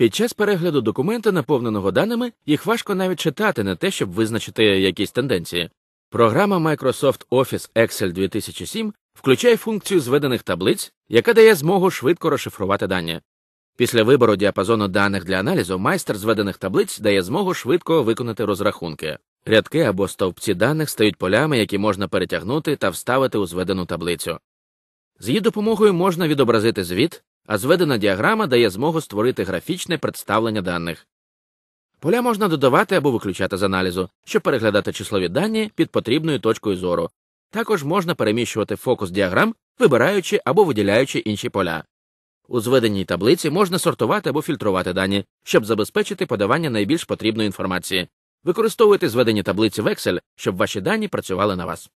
Під час перегляду документа, наповненого даними, їх важко навіть читати, не те, щоб визначити якісь тенденції. Програма Microsoft Office Excel 2007 включає функцію зведених таблиць, яка дає змогу швидко розшифрувати дані. Після вибору діапазону даних для аналізу майстер зведених таблиць дає змогу швидко виконати розрахунки. Рядки або стовпці даних стають полями, які можна перетягнути та вставити у зведену таблицю. З її допомогою можна відобразити звіт, а зведена діаграма дає змогу створити графічне представлення даних. Поля можна додавати або виключати з аналізу, щоб переглядати числові дані під потрібною точкою зору. Також можна переміщувати фокус діаграм, вибираючи або виділяючи інші поля. У зведеній таблиці можна сортувати або фільтрувати дані, щоб забезпечити подавання найбільш потрібної інформації. Використовуйте зведені таблиці в Excel, щоб ваші дані працювали на вас.